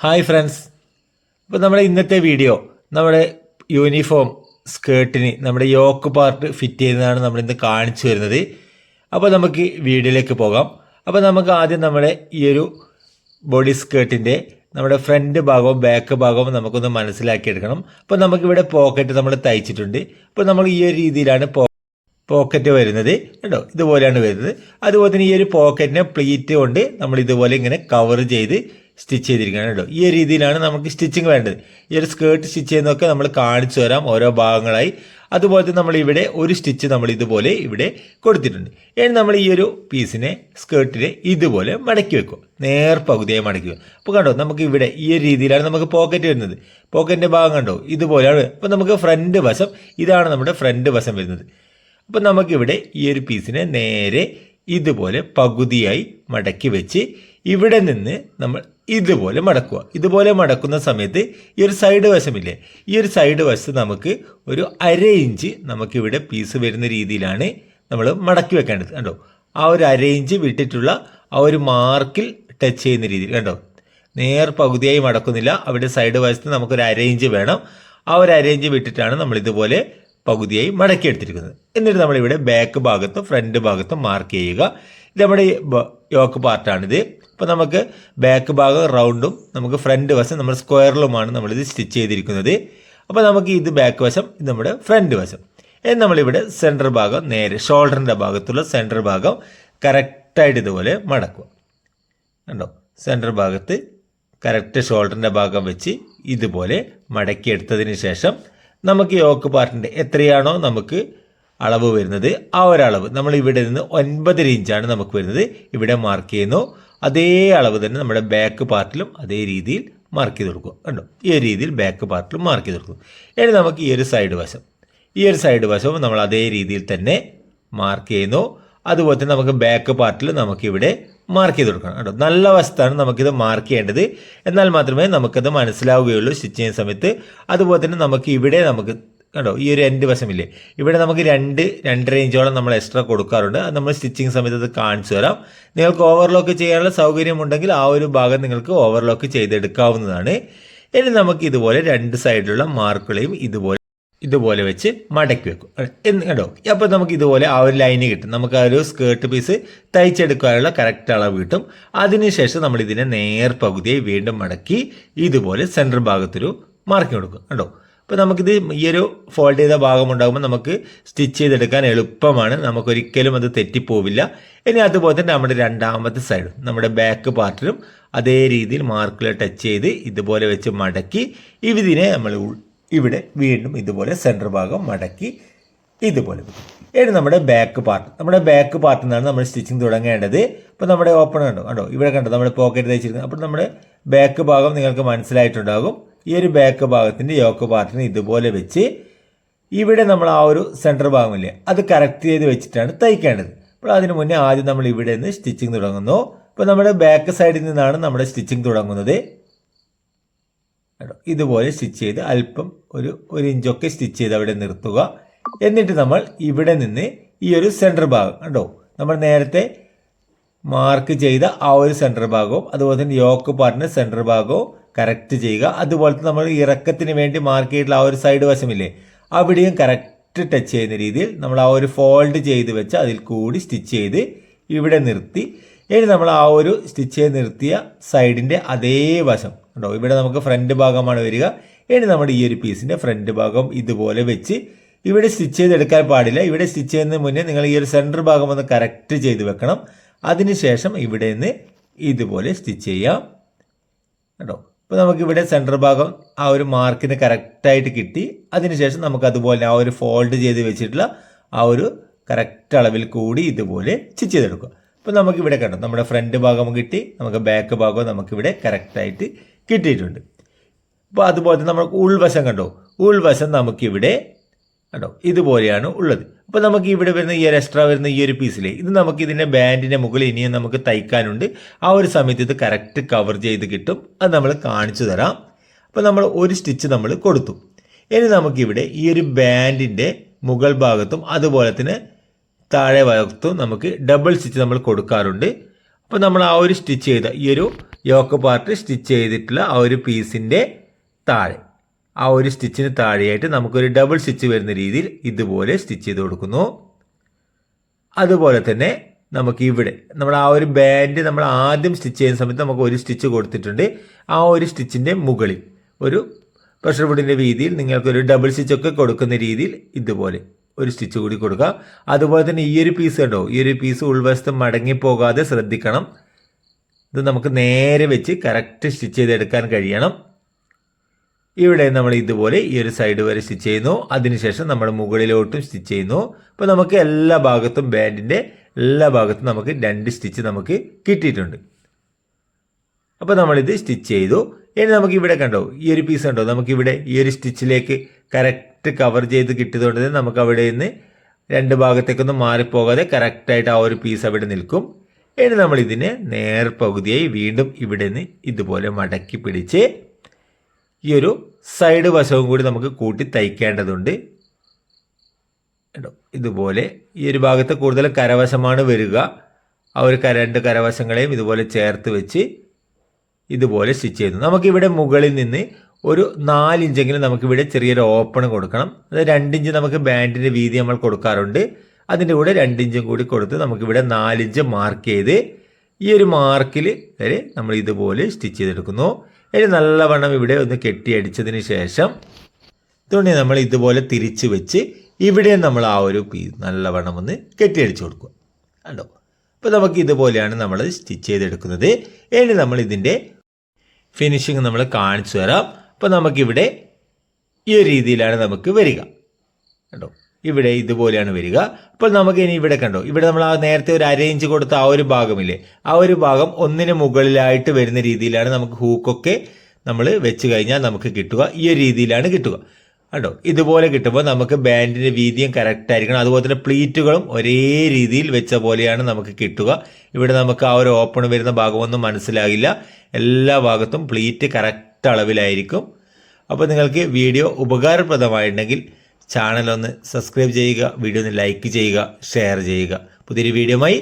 Hi friends ഇപ്പോൾ നമ്മുടെ ഇന്നത്തെ വീഡിയോ നമ്മുടെ യൂണിഫോം സ്കേർട്ടിന് നമ്മുടെ യോക്ക് പാർട്ട് ഫിറ്റ് ചെയ്യുന്നതാണ് നമ്മൾ ഇന്ന് കാണിച്ചു വരുന്നത് അപ്പോൾ നമുക്ക് വീഡിയോയിലേക്ക് പോകാം. അപ്പോൾ നമുക്ക് ആദ്യം നമ്മുടെ ഈ ഒരു ബോഡി സ്കേർട്ടിന്റെ നമ്മുടെ ഫ്രണ്ട് ഭാഗവും ബാക്ക് ഭാഗവും നമുക്കൊന്ന് മനസ്സിലാക്കിയെടുക്കണം. അപ്പോൾ നമുക്കിവിടെ പോക്കറ്റ് നമ്മൾ തയ്ച്ചിട്ടുണ്ട്. അപ്പോൾ നമ്മൾ ഈ ഒരു രീതിയിലാണ് പോക്കറ്റ് വരുന്നത്. കേട്ടോ ഇതുപോലെയാണ് വരുന്നത്. അതുപോലെ തന്നെ ഈ ഒരു പോക്കറ്റിനെ പ്ലീറ്റ് കൊണ്ട് നമ്മൾ ഇതുപോലെ ഇങ്ങനെ കവർ ചെയ്ത് സ്റ്റിച്ച് ചെയ്തിരിക്കുകയാണ് കേട്ടോ. ഈ രീതിയിലാണ് നമുക്ക് സ്റ്റിച്ചിങ് വേണ്ടത്. ഈ ഒരു സ്കേർട്ട് സ്റ്റിച്ച് ചെയ്യുന്നതൊക്കെ നമ്മൾ കാണിച്ചു തരാം ഓരോ ഭാഗങ്ങളായി. അതുപോലെ തന്നെ നമ്മൾ ഇവിടെ ഒരു സ്റ്റിച്ച് നമ്മൾ ഇതുപോലെ ഇവിടെ കൊടുത്തിട്ടുണ്ട്. ഇനി നമ്മൾ ഈ ഒരു പീസിനെ സ്കേർട്ടിനെ ഇതുപോലെ മടക്കി വെക്കും നേർ പകുതിയായി മടക്കി വെക്കും അപ്പോൾ കണ്ടോ നമുക്ക് ഇവിടെ ഈ ഒരു രീതിയിലാണ് നമുക്ക് പോക്കറ്റ് വരുന്നത്. പോക്കറ്റിന്റെ ഭാഗം കണ്ടോ ഇതുപോലെയാണ്. അപ്പോൾ നമുക്ക് ഫ്രണ്ട് വശം ഇതാണ് നമ്മുടെ ഫ്രണ്ട് വശം വരുന്നത്. അപ്പോൾ നമുക്കിവിടെ ഈ ഒരു പീസിനെ നേരെ ഇതുപോലെ പകുതിയായി മടക്കി വെച്ച് ഇവിടെ നിന്ന് നമ്മൾ ഇതുപോലെ മടക്കുക. ഇതുപോലെ മടക്കുന്ന സമയത്ത് ഈ ഒരു സൈഡ് വശമില്ലേ? ഈ ഒരു സൈഡ് വശത്ത് നമുക്ക് ഒരു അര ഇഞ്ച് നമുക്കിവിടെ പീസ് വരുന്ന രീതിയിലാണ് നമ്മൾ മടക്കി വെക്കേണ്ടത്. കണ്ടോ? ആ ഒരു അര ഇഞ്ച് വിട്ടിട്ടുള്ള ആ ഒരു മാർക്കിൽ ടച്ച് ചെയ്യുന്ന രീതിയിൽ. കണ്ടോ? നേർ പകുതിയായി മടക്കുന്നില്ല. അവിടെ സൈഡ് വശത്ത് നമുക്കൊരു അര ഇഞ്ച് വേണം. ആ ഒരു അര ഇഞ്ച് വിട്ടിട്ടാണ് നമ്മൾ ഇതുപോലെ പകുതിയായി മടക്കിയെടുത്തിരിക്കുന്നത് എന്നിട്ട് നമ്മളിവിടെ ബാക്ക് ഭാഗത്തും ഫ്രണ്ട് ഭാഗത്തും മാർക്ക് ചെയ്യുക. ഇത് നമ്മുടെ യോക്ക് പാർട്ടാണിത് അപ്പോൾ നമുക്ക് ബാക്ക് ഭാഗം റൗണ്ടും നമുക്ക് ഫ്രണ്ട് വശം നമ്മൾ സ്ക്വയറിലുമാണ് നമ്മളിത് സ്റ്റിച്ച് ചെയ്തിരിക്കുന്നത്. അപ്പോൾ നമുക്ക് ഇത് ബാക്ക് വശം ഇത് നമ്മുടെ ഫ്രണ്ട് വശം. എന്ന് നമ്മളിവിടെ സെന്റർ ഭാഗം നേരെ ഷോൾഡറിന്റെ ഭാഗത്തുള്ള സെന്റർ ഭാഗം കറക്റ്റായിട്ട് ഇതുപോലെ മടക്കുക. കണ്ടോ? സെന്റർ ഭാഗത്ത് കറക്റ്റ് ഷോൾഡറിന്റെ ഭാഗം വെച്ച് ഇതുപോലെ മടക്കിയെടുത്തതിന് ശേഷം നമുക്ക് യോക്ക് പാർട്ടിന്റെ എത്രയാണോ നമുക്ക് അളവ് വരുന്നത് ആ ഒരളവ്. നമ്മൾ ഇവിടെ നിന്ന് ഒൻപതര ഇഞ്ചാണ് നമുക്ക് വരുന്നത്. ഇവിടെ മാർക്ക് ചെയ്യുന്നു. അതേ അളവ് തന്നെ നമ്മുടെ ബാക്ക് പാർട്ടിലും അതേ രീതിയിൽ മാർക്ക് ചെയ്ത് കൊടുക്കുക. കണ്ടോ? ഈ ഒരു രീതിയിൽ ബാക്ക് പാർട്ടിലും മാർക്ക് ചെയ്ത് കൊടുക്കും ഇനി നമുക്ക് ഈ ഒരു സൈഡ് വശം. ഈ ഒരു സൈഡ് വശവും നമ്മൾ അതേ രീതിയിൽ തന്നെ മാർക്ക് ചെയ്യുന്നു. അതുപോലെ തന്നെ നമുക്ക് ബാക്ക് പാർട്ടിൽ നമുക്കിവിടെ മാർക്ക് ചെയ്ത് കൊടുക്കണം. കേട്ടോ നല്ല വശത്താണ് നമുക്കിത് മാർക്ക് ചെയ്യേണ്ടത്. എന്നാൽ മാത്രമേ നമുക്കത് മനസ്സിലാവുകയുള്ളൂ സ്റ്റിച്ച് ചെയ്യുന്ന സമയത്ത്. അതുപോലെ തന്നെ നമുക്ക് ഇവിടെ നമുക്ക് കണ്ടോ? ഈ ഒരു എൻഡ് വശമില്ലേ? ഇവിടെ നമുക്ക് രണ്ട് രണ്ടര ഇഞ്ചോളം നമ്മൾ എക്സ്ട്രാ കൊടുക്കാറുണ്ട്. അത് നമ്മൾ സ്റ്റിച്ചിങ് സമയത്ത് അത് കാണിച്ചു തരാം. നിങ്ങൾക്ക് ഓവർലോക്ക് ചെയ്യാനുള്ള സൗകര്യമുണ്ടെങ്കിൽ ആ ഒരു ഭാഗം നിങ്ങൾക്ക് ഓവർലോക്ക് ചെയ്തെടുക്കാവുന്നതാണ്. ഇനി നമുക്ക് ഇതുപോലെ രണ്ട് സൈഡിലുള്ള മാർക്കുകളെയും ഇതുപോലെ ഇതുപോലെ വെച്ച് മടക്കി വെക്കും. എന്ന് കേട്ടോ അപ്പോൾ നമുക്ക് ഇതുപോലെ ആ ഒരു ലൈന് കിട്ടും. നമുക്ക് ആ ഒരു സ്കേർട്ട് പീസ് തയ്ച്ചെടുക്കാനുള്ള കറക്റ്റ് അളവ് കിട്ടും. അതിനുശേഷം നമ്മൾ ഇതിനെ നേർ പകുതിയായി വീണ്ടും മടക്കി ഇതുപോലെ സെന്റർ ഭാഗത്തൊരു മാർക്കിംഗ് കൊടുക്കും. കേട്ടോ അപ്പോൾ നമുക്കിത് ഈ ഒരു ഫോൾഡ് ചെയ്ത ഭാഗം ഉണ്ടാകുമ്പോൾ നമുക്ക് സ്റ്റിച്ച് ചെയ്തെടുക്കാൻ എളുപ്പമാണ്. നമുക്കൊരിക്കലും അത് തെറ്റിപ്പോവില്ല. ഇനി അതുപോലെ തന്നെ നമ്മുടെ രണ്ടാമത്തെ സൈഡും നമ്മുടെ ബാക്ക് പാർട്ടിലും അതേ രീതിയിൽ മാർക്കിൽ ടച്ച് ചെയ്ത് ഇതുപോലെ വെച്ച് മടക്കി ഇതിനെ നമ്മൾ ഇവിടെ വീണ്ടും ഇതുപോലെ സെന്റർ ഭാഗം മടക്കി ഇതുപോലെ. ഇനി നമ്മുടെ ബാക്ക് പാർട്ട് നമ്മുടെ ബാക്ക് പാർട്ടിൽ നിന്നാണ് നമ്മൾ സ്റ്റിച്ചിങ് തുടങ്ങേണ്ടത്. അപ്പോൾ നമ്മുടെ ഓപ്പൺ കണ്ടോ കണ്ടോ? ഇവിടെ കണ്ടോ? നമ്മുടെ പോക്കറ്റ് തയ്ച്ചിരിക്കുന്നത്. അപ്പോൾ നമ്മുടെ ബാക്ക് ഭാഗം നിങ്ങൾക്ക് മനസ്സിലായിട്ടുണ്ടാകും. ഈ ഒരു ബാക്ക് ഭാഗത്തിന്റെ യോക്ക് പാർട്ടിന് ഇതുപോലെ വെച്ച് ഇവിടെ നമ്മൾ ആ ഒരു സെന്റർ ഭാഗമില്ലേ അത് കറക്റ്റ് ചെയ്ത് വെച്ചിട്ടാണ് തയ്ക്കേണ്ടത്. അപ്പോൾ അതിന് മുന്നേ ആദ്യം നമ്മൾ ഇവിടെ നിന്ന് സ്റ്റിച്ചിങ് തുടങ്ങുന്നു. അപ്പോൾ നമ്മുടെ ബാക്ക് സൈഡിൽ നിന്നാണ് നമ്മുടെ സ്റ്റിച്ചിങ് തുടങ്ങുന്നത്. ഇതുപോലെ സ്റ്റിച്ച് ചെയ്ത് അല്പം ഒരു ഒരു ഇഞ്ചൊക്കെ സ്റ്റിച്ച് ചെയ്ത് അവിടെ നിർത്തുക. എന്നിട്ട് നമ്മൾ ഇവിടെ നിന്ന് ഈ ഒരു സെന്റർ ഭാഗം കണ്ടോ? നമ്മൾ നേരത്തെ മാർക്ക് ചെയ്ത ആ ഒരു സെന്റർ ഭാഗവും അതുപോലെ തന്നെ യോക്ക് പാർട്ടിന്റെ സെന്റർ ഭാഗവും കറക്റ്റ് ചെയ്യുക. അതുപോലെ തന്നെ നമ്മൾ ഇറക്കത്തിന് വേണ്ടി മാർക്ക് ആ ഒരു സൈഡ് വശമില്ലേ അവിടെയും കറക്റ്റ് ടച്ച് ചെയ്യുന്ന രീതിയിൽ നമ്മൾ ആ ഒരു ഫോൾഡ് ചെയ്ത് വെച്ച് അതിൽ കൂടി സ്റ്റിച്ച് ചെയ്ത് ഇവിടെ നിർത്തി. ഇനി നമ്മൾ ആ ഒരു സ്റ്റിച്ച് ചെയ്ത് നിർത്തിയ സൈഡിന്റെ അതേ വശം ഉണ്ടോ ഇവിടെ നമുക്ക് ഫ്രണ്ട് ഭാഗമാണ് വരിക. ഇനി നമ്മുടെ ഈ ഒരു പീസിന്റെ ഫ്രണ്ട് ഭാഗം ഇതുപോലെ വെച്ച് ഇവിടെ സ്റ്റിച്ച് ചെയ്തെടുക്കാൻ പാടില്ല. ഇവിടെ സ്റ്റിച്ച് ചെയ്യുന്നതിന് മുന്നേ നിങ്ങൾ ഈ ഒരു സെന്റർ ഭാഗം ഒന്ന് കറക്റ്റ് ചെയ്ത് വെക്കണം. അതിനുശേഷം ഇവിടെ നിന്ന് ഇതുപോലെ സ്റ്റിച്ച് ചെയ്യാം. കേട്ടോ ഇപ്പോൾ നമുക്കിവിടെ സെന്റർ ഭാഗം ആ ഒരു മാർക്കിന് കറക്റ്റായിട്ട് കിട്ടി. അതിനുശേഷം നമുക്ക് അതുപോലെ ആ ഒരു ഫോൾഡ് ചെയ്ത് വെച്ചിട്ടുള്ള ആ ഒരു കറക്റ്റ് അളവിൽ കൂടി ഇതുപോലെ സ്റ്റിച്ച് ചെയ്തെടുക്കുക. അപ്പോൾ നമുക്കിവിടെ കണ്ടു നമ്മുടെ ഫ്രണ്ട് ഭാഗം കിട്ടി നമുക്ക് ബാക്ക് ഭാഗവും നമുക്കിവിടെ കറക്റ്റായിട്ട് കിട്ടിയിട്ടുണ്ട്. അപ്പോൾ അതുപോലെ തന്നെ നമുക്ക് ഉൾവശം കണ്ടു ഉൾവശം നമുക്കിവിടെ കണ്ടോ? ഇതുപോലെയാണ് ഉള്ളത്. അപ്പോൾ നമുക്ക് ഇവിടെ വരുന്ന ഈ ഒരു എക്സ്ട്രാ വരുന്ന ഈ ഒരു പീസിലെ ഇത് നമുക്ക് ഇതിന്റെ ബാൻഡിന്റെ മുകളിൽ ഇനിയും നമുക്ക് തയ്ക്കാനുണ്ട്. ആ ഒരു സമയത്ത് ഇത് കറക്റ്റ് കവർ ചെയ്ത് കിട്ടും. അത് നമ്മൾ കാണിച്ചു തരാം. അപ്പോൾ നമ്മൾ ഒരു സ്റ്റിച്ച് നമ്മൾ കൊടുത്തു. ഇനി നമുക്കിവിടെ ഈ ഒരു ബാൻഡിന്റെ മുകൾ ഭാഗത്തും അതുപോലെ തന്നെ താഴെ ഭാഗത്തും നമുക്ക് ഡബിൾ സ്റ്റിച്ച് നമ്മൾ കൊടുക്കാറുണ്ട്. അപ്പോൾ നമ്മൾ ആ ഒരു സ്റ്റിച്ച് ചെയ്ത ഈ ഒരു യോക്ക് പാർട്ട് സ്റ്റിച്ച് ചെയ്തിട്ടുള്ള ആ ഒരു പീസിന്റെ താഴെ. ആ ഒരു സ്റ്റിച്ചിന് താഴെയായിട്ട് നമുക്കൊരു ഡബിൾ സ്റ്റിച്ച് വരുന്ന രീതിയിൽ ഇതുപോലെ സ്റ്റിച്ച് ചെയ്ത് കൊടുക്കുന്നു. അതുപോലെ തന്നെ നമുക്ക് ഇവിടെ നമ്മൾ ആ ഒരു ബാൻഡ് നമ്മൾ ആദ്യം സ്റ്റിച്ച് ചെയ്യുന്ന സമയത്ത് നമുക്ക് ഒരു സ്റ്റിച്ച് കൊടുത്തിട്ടുണ്ട്. ആ ഒരു സ്റ്റിച്ചിന്റെ മുകളിൽ ഒരു പ്രഷർ ഫുഡിന്റെ രീതിയിൽ നിങ്ങൾക്കൊരു ഡബിൾ സ്റ്റിച്ച് ഒക്കെ കൊടുക്കുന്ന രീതിയിൽ ഇതുപോലെ ഒരു സ്റ്റിച്ച് കൂടി കൊടുക്കുക അതുപോലെ തന്നെ ഈ ഒരു പീസ് കണ്ടോ? ഈ ഒരു പീസ് ഉൾവശത്ത് മടങ്ങിപ്പോകാതെ ശ്രദ്ധിക്കണം. ഇത് നമുക്ക് നേരെ വെച്ച് കറക്റ്റ് സ്റ്റിച്ച് ചെയ്തെടുക്കാൻ കഴിയണം. ഇവിടെ നമ്മൾ ഇതുപോലെ ഈ ഒരു സൈഡ് വരെ സ്റ്റിച്ച് ചെയ്യുന്നു. അതിനുശേഷം നമ്മൾ മുകളിലോട്ടും സ്റ്റിച്ച് ചെയ്യുന്നു. അപ്പോൾ നമുക്ക് എല്ലാ ഭാഗത്തും ബാൻഡിന്റെ എല്ലാ ഭാഗത്തും നമുക്ക് രണ്ട് സ്റ്റിച്ച് നമുക്ക് കിട്ടിയിട്ടുണ്ട്. അപ്പോൾ നമ്മളിത് സ്റ്റിച്ച് ചെയ്തു. ഇനി നമുക്ക് ഇവിടെ കണ്ടോ ഈ ഒരു പീസ് കണ്ടോ? നമുക്കിവിടെ ഈ ഒരു സ്റ്റിച്ചിലേക്ക് കറക്റ്റ് കവർ ചെയ്ത് കിട്ടിയതുകൊണ്ട് തന്നെ നമുക്ക് അവിടെ നിന്ന് രണ്ട് ഭാഗത്തേക്കൊന്നും മാറിപ്പോകാതെ കറക്റ്റായിട്ട് ആ ഒരു പീസ് അവിടെ നിൽക്കും. ഇനി നമ്മൾ ഇതിനെ നേർപകുതിയായി വീണ്ടും ഇവിടെ നിന്ന് ഇതുപോലെ മടക്കി പിടിച്ച് ഈ ഒരു സൈഡ് വശവും കൂടി നമുക്ക് കൂട്ടി തയ്ക്കേണ്ടതുണ്ട്. കണ്ടോ? ഇതുപോലെ ഈ ഒരു ഭാഗത്ത് കൂടുതൽ കരവശമാണ് വരിക. ആ ഒരു കര രണ്ട് കരവശങ്ങളെയും ഇതുപോലെ ചേർത്ത് വെച്ച് ഇതുപോലെ സ്റ്റിച്ച് ചെയ്യുന്നു. നമുക്കിവിടെ മുകളിൽ നിന്ന് ഒരു നാലിഞ്ചെങ്കിലും നമുക്കിവിടെ ചെറിയൊരു ഓപ്പൺ കൊടുക്കണം. അത് രണ്ടിഞ്ച് നമുക്ക് ബാൻഡിന്റെ വീതി നമ്മൾ കൊടുക്കാറുണ്ട്. അതിന്റെ കൂടെ രണ്ടിഞ്ചും കൂടി കൊടുത്ത് നമുക്കിവിടെ നാലിഞ്ച് മാർക്ക് ചെയ്ത് ഈ ഒരു മാർക്കിൽ വരെ നമ്മൾ ഇതുപോലെ സ്റ്റിച്ച് ചെയ്തെടുക്കുന്നു. ഇനി നല്ലവണ്ണം ഇവിടെ ഒന്ന് കെട്ടിയടിച്ചതിന് ശേഷം തുണി നമ്മൾ ഇതുപോലെ തിരിച്ച് വെച്ച് ഇവിടെ നമ്മൾ ആ ഒരു പീ നല്ലവണ്ണം ഒന്ന് കെട്ടിയടിച്ച് കൊടുക്കുക. കണ്ടോ? അപ്പോൾ നമുക്ക് ഇതുപോലെയാണ് നമ്മൾ സ്റ്റിച്ച് ചെയ്തെടുക്കുന്നത്. ഇനി നമ്മൾ ഇതിന്റെ ഫിനിഷിങ് നമ്മൾ കാണിച്ചു തരാം. അപ്പോൾ നമുക്കിവിടെ ഈ രീതിയിലാണ് നമുക്ക് വരിക. കണ്ടോ? ഇവിടെ ഇതുപോലെയാണ് വരിക. അപ്പോൾ നമുക്ക് ഇനി ഇവിടെ കണ്ടോ ഇവിടെ നമ്മൾ ആ നേരത്തെ ഒരു അരേഞ്ച് കൊടുത്ത ആ ഒരു ഭാഗമില്ലേ ആ ഒരു ഭാഗം ഒന്നിന് മുകളിലായിട്ട് വരുന്ന രീതിയിലാണ് നമുക്ക് ഹൂക്കൊക്കെ നമ്മൾ വെച്ച് കഴിഞ്ഞാൽ നമുക്ക് കിട്ടുക. ഈ ഒരു രീതിയിലാണ് കിട്ടുക. കണ്ടോ ഇതുപോലെ കിട്ടുമ്പോൾ നമുക്ക് ബാൻഡിന്റെ വീതിയും കറക്റ്റ് ആയിരിക്കണം. അതുപോലെ തന്നെ പ്ലീറ്റുകളും ഒരേ രീതിയിൽ വെച്ച പോലെയാണ് നമുക്ക് കിട്ടുക. ഇവിടെ നമുക്ക് ആ ഒരു ഓപ്പൺ വരുന്ന ഭാഗമൊന്നും മനസ്സിലാകില്ല എല്ലാ ഭാഗത്തും പ്ലീറ്റ് കറക്റ്റ് അളവിലായിരിക്കും. അപ്പോൾ നിങ്ങൾക്ക് വീഡിയോ ഉപകാരപ്രദമായിട്ടുണ്ടെങ്കിൽ ചാനൽ ഒന്ന് സബ്സ്ക്രൈബ് ചെയ്യുക വീഡിയോ ഒന്ന് ലൈക്ക് ചെയ്യുക ഷെയർ ചെയ്യുക. പുതിയൊരു വീഡിയോയുമായി